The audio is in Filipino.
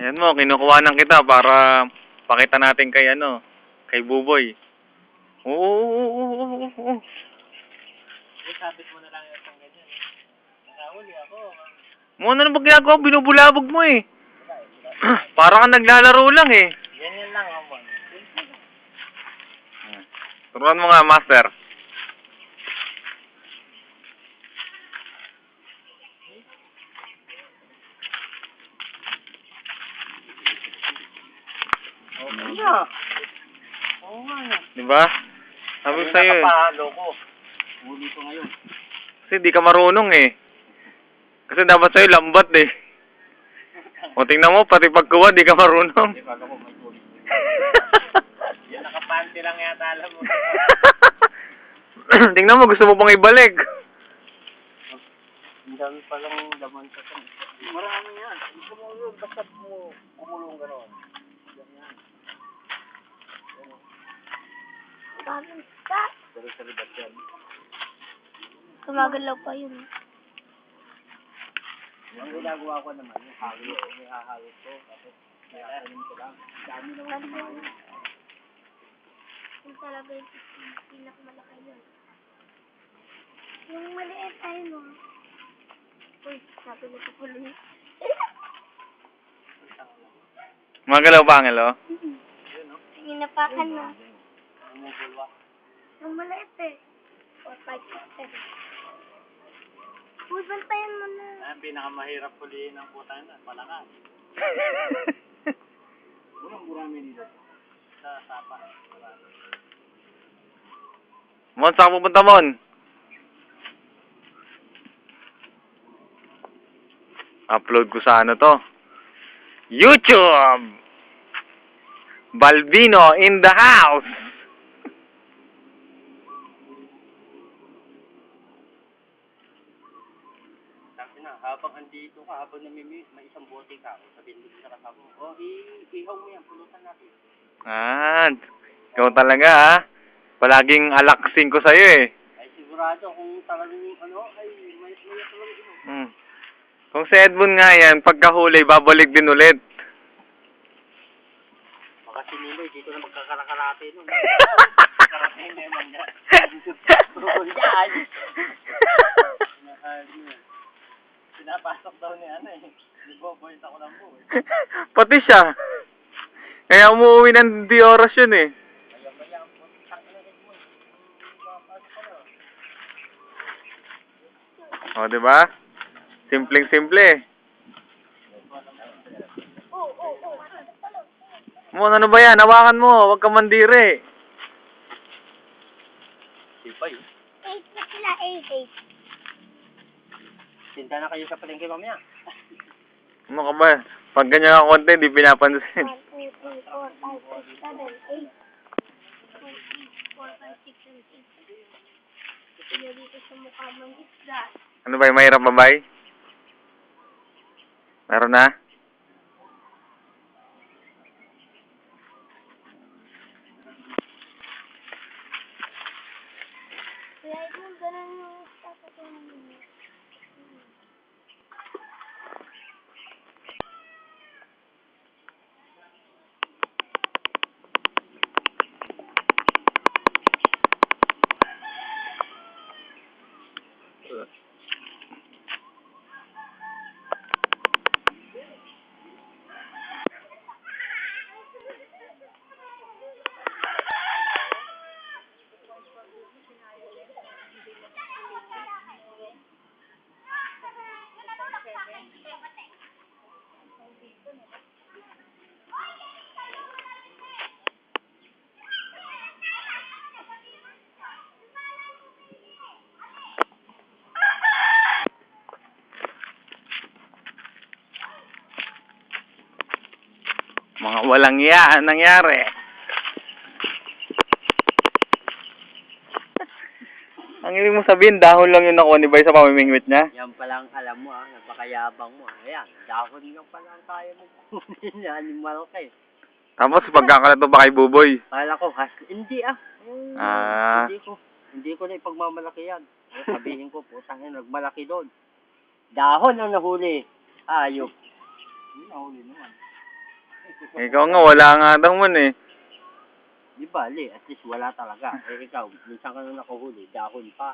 Yan mo, kinukuha ng kita para pakita natin kay ano, kay Buboy. Oo, oo, oo, oo, oo, oo. Isabit mo na lang yung isang ganyan. Nakahuli ako. Mo ano na ba ginagawa? Binubulabog mo eh. para kang naglalaro lang eh. Ganyan lang ako. Turuan mo nga, master. Okay na. Oo nga na. Di ba? Sabi ko sa'yo eh. Nakapahalo ko. Huli ko ngayon. Kasi di ka marunong eh. Kasi dapat sa'yo lambat eh. O tingnan mo, pati pagkuha, di ka marunong. Di ba ako may tubig? Yan, nakapanty lang yata alam mo. tingnan mo, gusto mo pang ibalik. Ang dami palang laman sa. Marami yan. Gusto mo yun, basta mo kumulong gano'n. Ganyan. Sa. Pero pa yun. Ang ginagawa ko naman, yung halo, may hahalo ko. Tapos, nakainin ko lang. Dami naman yung. Yung talaga yung pinakamalaki yun. Yung maliit ay no. Uy, sabi na ko pala. Magalaw pa, Angelo. Sige, napakan mo. Ang maliit eh. 4, 5, 6, 7. Uy, bantayan mo na. Ang pinakamahirap huliin ng putang na, palakas. Unang gurami nito. Sa sapa. Mon, saan ka pupunta, Mon? Upload ko sa ano to? YouTube! Balbino in the house! Sabi na, habang andito ka, habang namimi, may isang bote ka, sabihin mo sa kasama mo, oh, i- ihaw mo yan, pulutan natin. Ah, ikaw talaga ha. Palaging alaksin ko sa'yo eh. Ay sigurado kung talagang ano, ay may may talagang ino. Hmm. Kung si Edmund nga yan, pagkahuli, babalik din ulit. Si Ninoy, dito na magkakarakarate nun. Karate na naman niya. Yan. Niya. Pinapasok daw ni ano eh. Di boys ako ng buhay. Pati siya. Kaya umuwi ng di oras yun eh. O, di ba? Simpleng-simple eh. Oo, oo, oo. Mo, ano ba yan? Hawakan mo. Huwag ka mandiri. Di ba yun? 8 na sila, 8, 8. Tinda na kayo sa palengke mamaya. Ano ka ba? Pag ganyan ka konti, di pinapansin. 1, 2, 3, 4, 5, 6, 7, 8. 4, 5, 6, 7, 8. Ito nyo dito sa mukha mong isda. Ano ba? Mahirap ba, bay? Meron na? Kaya ito, ganun yung dapat yung... Mga walang iya nangyari. Ang ibig mo sabihin, dahon lang yung nakuha ni Bay sa pamimingwit niya? Yan palang alam mo ah, napakayabang mo ah. Ayan, dahon lang pala ang kaya mo kunin. Animal ka eh. Tapos pagkakalat mo ba kay Buboy? Kala ko, ha, hindi ah. Eh, Ah. Hindi ko, hindi ko na ipagmamalaki yan. Eh, sabihin ko, putang ina, nagmalaki doon. Dahon ang nahuli. Ayop. Hindi nahuli naman. Ikaw nga, wala nga daw man eh. Di bali, at least wala talaga. Eh ikaw, minsan ka na nakuhuli, dahon pa.